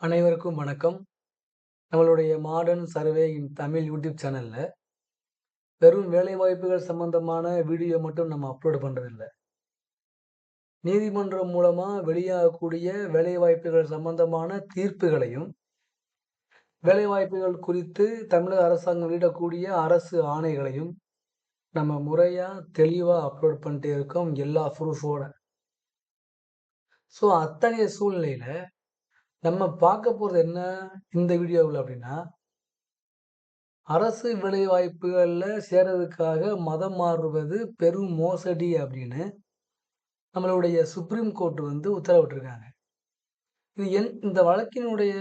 அனைவருக்கும் வணக்கம். நம்மளுடைய modern survey in Tamil YouTube சேனலில் வெறும் வேலைவாய்ப்புகள் சம்மந்தமான வீடியோ மட்டும் நம்ம அப்லோட் பண்ணுறதில்ல நீதிமன்றம் மூலமாக வெளியாகக்கூடிய வேலைவாய்ப்புகள் சம்மந்தமான தீர்ப்புகளையும், வேலைவாய்ப்புகள் குறித்து தமிழக அரசாங்கம் வெளியிடக்கூடிய அரசு ஆணைகளையும், நம்ம முறையாக தெளிவாக அப்லோட் பண்ணிட்டே இருக்கோம். எல்லா ப்ரூஃபோட. ஸோ, அத்தகைய சூழ்நிலையில் நம்ம பார்க்க போகிறது என்ன இந்த வீடியோவில் அப்படின்னா அரசு வேலைவாய்ப்புகளில் சேர்றதுக்காக மதம் மாறுவது பெரும் மோசடி அப்படின்னு, நம்மளுடைய சுப்ரீம் கோர்ட் வந்து உத்தரவிட்டிருக்காங்க. இது என் இந்த வழக்கினுடைய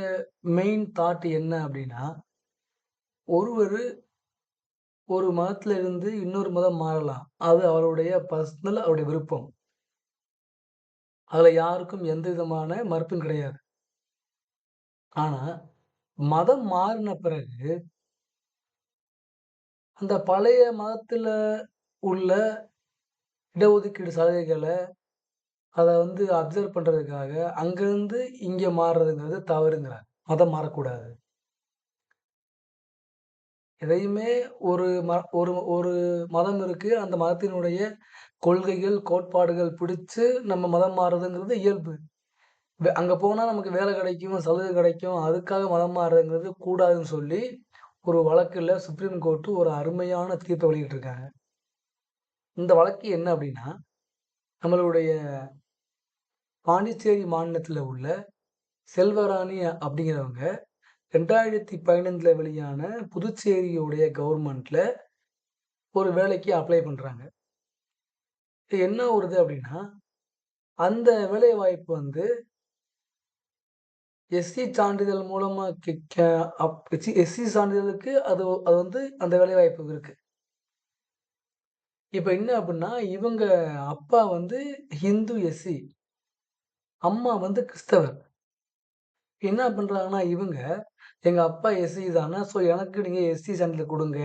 மெயின் தாட் என்ன அப்படின்னா ஒருவர் ஒரு மதத்துல இருந்து இன்னொரு மதம் மாறலாம். அது அவருடைய பர்சனல் அவருடைய விருப்பம். அதில் யாருக்கும் எந்த விதமான மறுப்பும் கிடையாது. ஆனா, மதம் மாறின பிறகு அந்த பழைய மதத்துல உள்ள இடஒதுக்கீடு சலுகைகளை அதை வந்து அப்சர்வ் பண்றதுக்காக, அங்கேருந்து இங்க மாறுறதுங்கிறது தவறுங்கிறாங்க. மதம் மாறக்கூடாது. எதையுமே ஒரு ம ஒரு ஒரு மதம் இருக்கு. அந்த மதத்தினுடைய கொள்கைகள், கோட்பாடுகள் பிடிச்சு நம்ம மதம் மாறுறதுங்கிறது இயல்பு. அங்கே போனால் நமக்கு வேலை கிடைக்கும், சலுகை கிடைக்கும். அதுக்காக மதம் மாறுறதுங்கிறது கூடாதுன்னு சொல்லி, ஒரு வழக்கில் சுப்ரீம் கோர்ட்டு ஒரு அருமையான தீர்ப்பை வெளியிட்டிருக்காங்க. இந்த வழக்கு என்ன அப்படின்னா நம்மளுடைய பாண்டிச்சேரி மாநிலத்தில் உள்ள செல்வராணி அப்படிங்கிறவங்க ரெண்டாயிரத்தி 2015ல வெளியான புதுச்சேரியுடைய கவர்மெண்ட்டில் ஒரு வேலைக்கு அப்ளை பண்றாங்க. என்ன வருது அப்படின்னா அந்த வேலைவாய்ப்பு வந்து எஸ்சி சான்றிதழ் மூலமாக கி அப் சி எஸ்சி சான்றிதழுக்கு அது அது வந்து அந்த வேலைவாய்ப்பு இருக்குது இப்போ என்ன அப்படின்னா இவங்க அப்பா வந்து ஹிந்து எஸ்சி. அம்மா வந்து கிறிஸ்தவர். என்ன பண்ணுறாங்கன்னா இவங்க எங்கள் அப்பா எஸ்சி தானே ஸோ, எனக்கு நீங்கள் எஸ்சி சான்றிதழ் கொடுங்க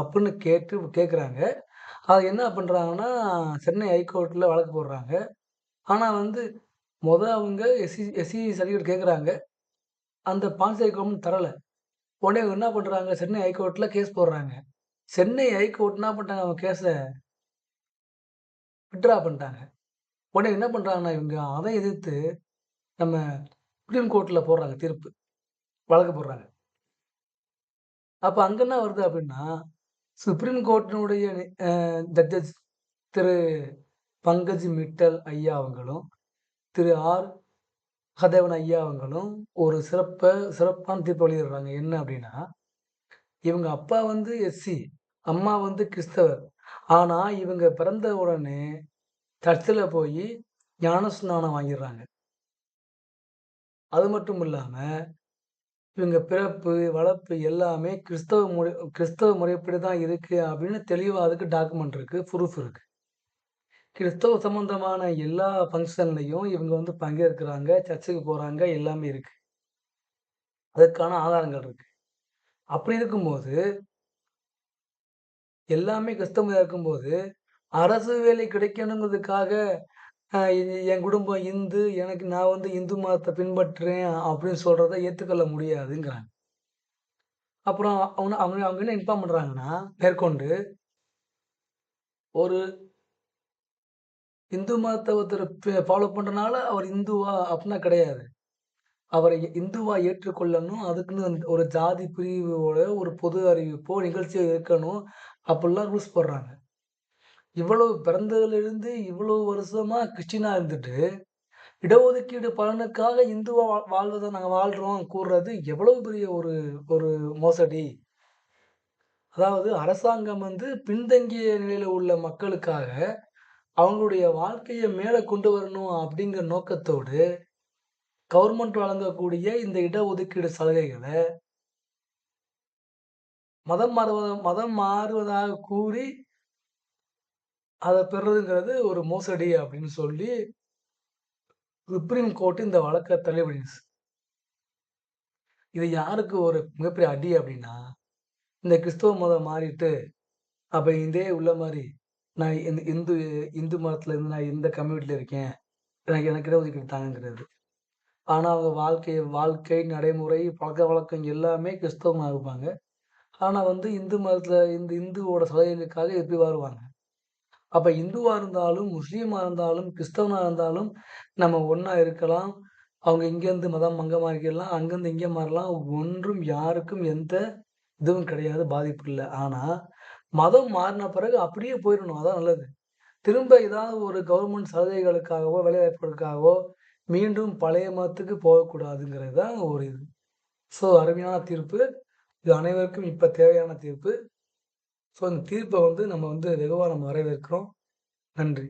அப்படின்னு கேட்டு கேட்குறாங்க. அது என்ன பண்ணுறாங்கன்னா சென்னை ஹைகோர்ட்டில் வழக்கு போடுறாங்க. ஆனால் வந்து, மொதல் அவங்க எஸ்சி எஸ்சி சர்டிஃபிகேட் கேட்குறாங்க. அந்த பாண்டிச்சேரி கவர்மெண்ட் தரலை உடனே என்ன பண்ணுறாங்க சென்னை ஹைகோர்ட்டில் கேஸ் போடுறாங்க. சென்னை ஹைகோர்ட் என்ன பண்ணிட்டாங்க அவங்க கேஸை வித்ட்ரா பண்ணிட்டாங்க. உடனே என்ன பண்ணுறாங்கன்னா இவங்க அதை எதிர்த்து நம்ம சுப்ரீம் கோர்ட்டில் போடுறாங்க தீர்ப்பு. வழக்கு போடுறாங்க. அப்போ அங்கே என்ன வருது அப்படின்னா சுப்ரீம் கோர்ட்டினுடைய ஜட்ஜஸ் திரு பங்கஜ் மிட்டல் ஐயா அவங்களும், திரு ஆர். சகாதேவன் ஐயா அவங்களும் ஒரு சிறப்பை சிறப்பான தீர்ப்பு வெளியிடுறாங்க. என்ன அப்படின்னா இவங்க அப்பா வந்து எஸ்சி, அம்மா வந்து கிறிஸ்தவர். ஆனால் இவங்க பிறந்த உடனே சர்ச்சில் போய் ஞான ஞானஸ்நானம் வாங்கிடுறாங்க அது மட்டும் இல்லாமல் இவங்க பிறப்பு, வளர்ப்பு எல்லாமே கிறிஸ்தவ முறை கிறிஸ்தவ முறைப்படி தான் இருக்குது அப்படின்னு தெளிவாக அதுக்கு டாக்குமெண்ட் இருக்குது ப்ரூஃப் இருக்குது கிறிஸ்தவ சம்மந்தமான எல்லா ஃபங்க்ஷன்லையும் இவங்க வந்து பங்கேற்கிறாங்க. சர்ச்சுக்கு போகிறாங்க எல்லாமே இருக்குது அதற்கான ஆதாரங்கள் இருக்குது அப்படி இருக்கும்போது எல்லாமே கஷ்டமாக இருக்கும்போது, அரசு வேலை கிடைக்கணுங்கிறதுக்காக, என் குடும்பம் இந்து, எனக்கு நான் வந்து இந்து மதத்தை பின்பற்றுறேன் அப்படின்னு சொல்கிறத ஏற்றுக்கொள்ள முடியாதுங்கிறாங்க. அப்புறம் அவங்க அவங்க அவங்க என்ன இன்ஃபார்ம் பண்ணுறாங்கன்னா மேற்கொண்டு ஒரு இந்து மதத்த ஒருத்தர் பி ஃபாலோ பண்றனால அவர் இந்துவா அப்டின்னா கிடையாது. அவரை இந்துவா ஏற்றுக்கொள்ளணும். அதுக்குன்னு ஒரு ஜாதி பிரிவோட ஒரு பொது அறிவிப்போ, நிகழ்ச்சியோ இருக்கணும். அப்டிலாம் ரூல்ஸ் போடுறாங்க. இவ்வளவு பிறந்ததிலிருந்து இவ்வளவு வருஷமா கிறிஸ்டியனா இருந்துட்டு, இடஒதுக்கீடு பலனுக்காக இந்துவா வா வாழ்வத நாங்க வாழ்றோம் கூறுறது எவ்வளவு பெரிய ஒரு ஒரு மோசடி. அதாவது அரசாங்கம் வந்து பின்தங்கிய நிலையில உள்ள மக்களுக்காக, அவங்களுடைய வாழ்க்கையை மேலே கொண்டு வரணும் அப்படிங்கிற நோக்கத்தோடு, கவர்மெண்ட் வழங்கக்கூடிய இந்த இடஒதுக்கீடு சலுகைகளை மதம் மாறுவத மதம் மாறுவதாக கூறி அதை பெறுறதுங்கிறது ஒரு மோசடி அப்படின்னு சொல்லி, சுப்ரீம் கோர்ட் இந்த வழக்க தள்ளுபடி இது யாருக்கு ஒரு மிகப்பெரிய அடி அப்படின்னா இந்த கிறிஸ்தவ மதம் மாறிட்டு, அப்போ இதே உள்ள மாதிரி நான் இந் இந்து இந்து மதத்தில் இருந்து நான் இந்த கம்யூனிட்டியில் இருக்கேன். எனக்கு எனக்கு இடஒதுக்கீடு தாங்கங்கிறது. ஆனால் அவங்க வாழ்க்கை வாழ்க்கை, நடைமுறை, பழக்க வழக்கம் எல்லாமே கிறிஸ்தவமாக இருப்பாங்க. ஆனால் வந்து இந்து மதத்தில் இந்த இந்துவோட சலுகைகளுக்காக எப்படி வருவாங்க. அப்போ இந்துவாக இருந்தாலும், முஸ்லீமாக இருந்தாலும், கிறிஸ்தவனாக இருந்தாலும் நம்ம ஒன்றா இருக்கலாம். அவங்க இங்கேருந்து மதம் அங்கே மாறிக்கலாம். அங்கேருந்து இங்கே மாறலாம். ஒன்றும் யாருக்கும் எந்த இதுவும் கிடையாது. பாதிப்பு இல்லை ஆனால் மதம் மாறின பிறகு அப்படியே போயிடணும் அதான் நல்லது. திரும்ப ஏதாவது ஒரு கவர்மெண்ட் சலுகைகளுக்காகவோ, வேலைவாய்ப்புகளுக்காகவோ மீண்டும் பழைய மதத்துக்கு போகக்கூடாதுங்கிறது தான் ஒரு இது. ஸோ அருமையான தீர்ப்பு. இது அனைவருக்கும் இப்போ தேவையான தீர்ப்பு. ஸோ இந்த தீர்ப்பை வந்து நம்ம வந்து வெகுவாக நம்ம வரவேற்கிறோம். நன்றி.